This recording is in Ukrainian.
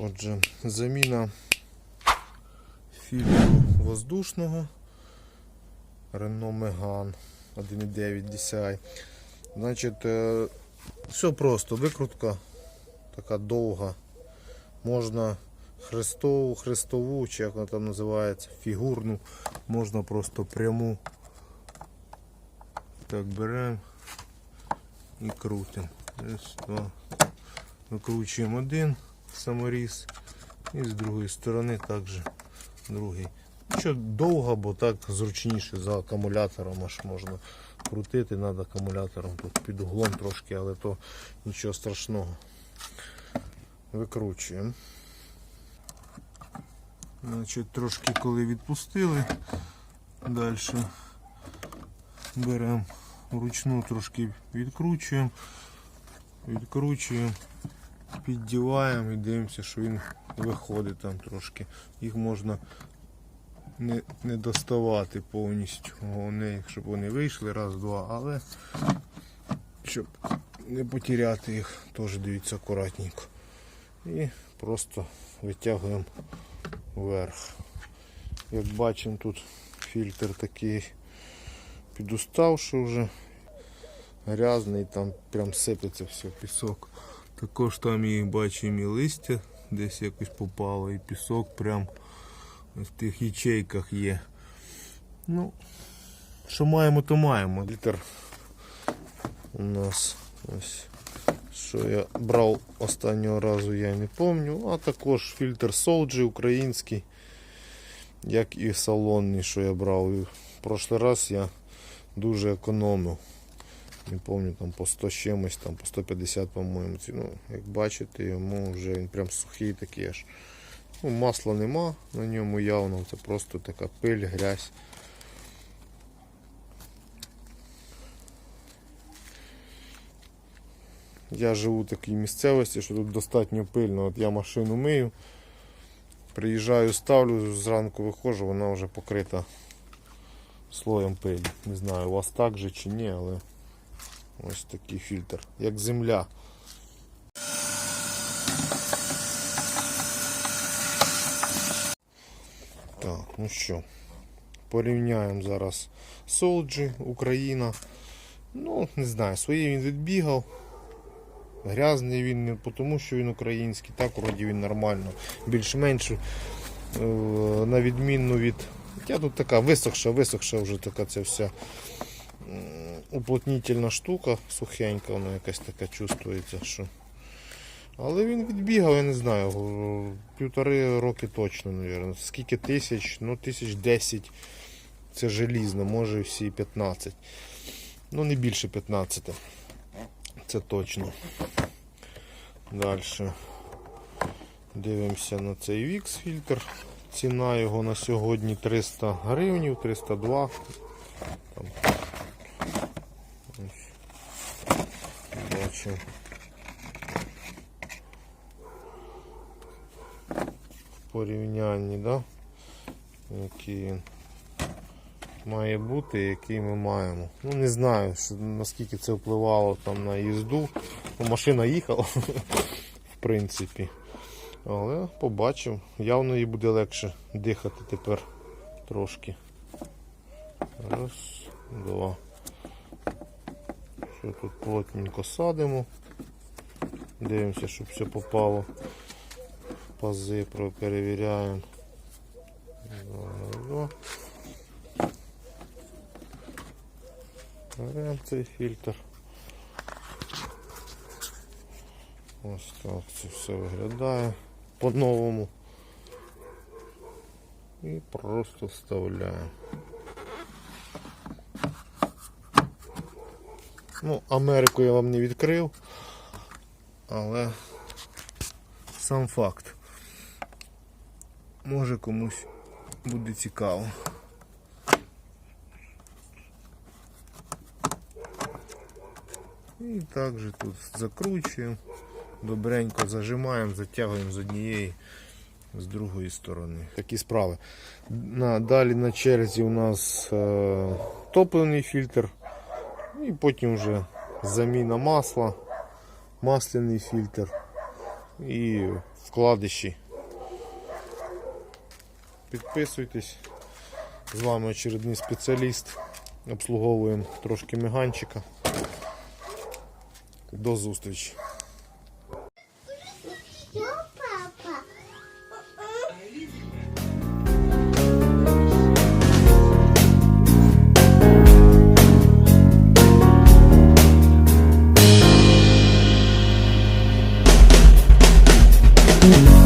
Отже, заміна фільтру воздушного Renault Megane 1.9 DCI. Значить, е, все просто, викрутка така довга. Можна хрестову, хрестову, чи як вона там називається, фігурну, можна просто пряму. Так, беремо і крутимо. Викручуємо один саморіз і з другої сторони також другий. Що довго, бо так зручніше за акумулятором аж можна крутити, треба акумулятором тут під углом трошки, але то нічого страшного. Викручуємо. Значить, трошки коли відпустили, далі беремо вручну трошки відкручуємо, відкручуємо, піддіваємо і дивимося, що він виходить там трошки. Їх можна не, не доставати повністю, вони, щоб вони вийшли раз-два, але щоб не потеряти їх, теж дивіться акуратненько. І просто витягуємо вверх. Як бачимо, тут фільтр такий підуставший вже, грязний, там прям сипеться все, пісок. Також там і бачимо і листя десь якось попало, і пісок прям в тих ячейках є. Ну, що маємо, то маємо. Літер у нас ось. Що я брав останнього разу, я не пам'ятаю. А також фільтр Solgy український, як і салонний, що я брав. І в прошлий раз я дуже економив. Не пам'ятаю, там по 100 з чимось, там по 150, по-моєму. Ну, як бачите, йому вже він прям сухий такий аж. Ну, масла нема на ньому явно, це просто така пиль, грязь. Я живу в такій місцевості, що тут достатньо пильно. От я машину мию, приїжджаю, ставлю, зранку виходжу, вона вже покрита слоєм пилі. Не знаю, у вас так же чи ні, але ось такий фільтр, як земля. Так, ну що, порівняємо зараз Solgy, Україна. Ну, не знаю, свої він відбігав. Грязний він не тому, що він український, так вроді він нормально. Більш-менш е, на відмінну від. Я тут така висохша, висохша вже така ця вся уплотнительна штука, сухенька, вона якась така чувствується. що. Але він відбігав, я не знаю, півтори роки точно, мабуть. Скільки тисяч? Ну, тисяч десять. Це желізно, може всі 15. Ну, не більше 15. Це точно. Далі. Дивимося на цей VIX фільтр. Ціна його на сьогодні 300 гривнів, 302. Там. Ось. Бачимо. В порівнянні, да? який він має бути, який ми маємо. Ну не знаю, що, наскільки це впливало там на їзду. Ну, машина їхала, в принципі. Але побачив, явно їй буде легше дихати тепер трошки. Раз, два. Що тут плотненько садимо. Дивимося, щоб все попало. Пази перевіряємо. Беремо цей фільтр. Ось так це все виглядає по-новому. І просто вставляємо. Ну, Америку я вам не відкрив, але сам факт. Може комусь буде цікаво. І також тут закручуємо, добренько зажимаємо, затягуємо з однієї, з другої сторони. Такі справи. На, далі на черзі у нас е, топливний фільтр, і потім вже заміна масла, масляний фільтр. І вкладиші. Підписуйтесь. З вами очередний спеціаліст. Обслуговуємо трошки меганчика. До зустрічі. Mm-hmm.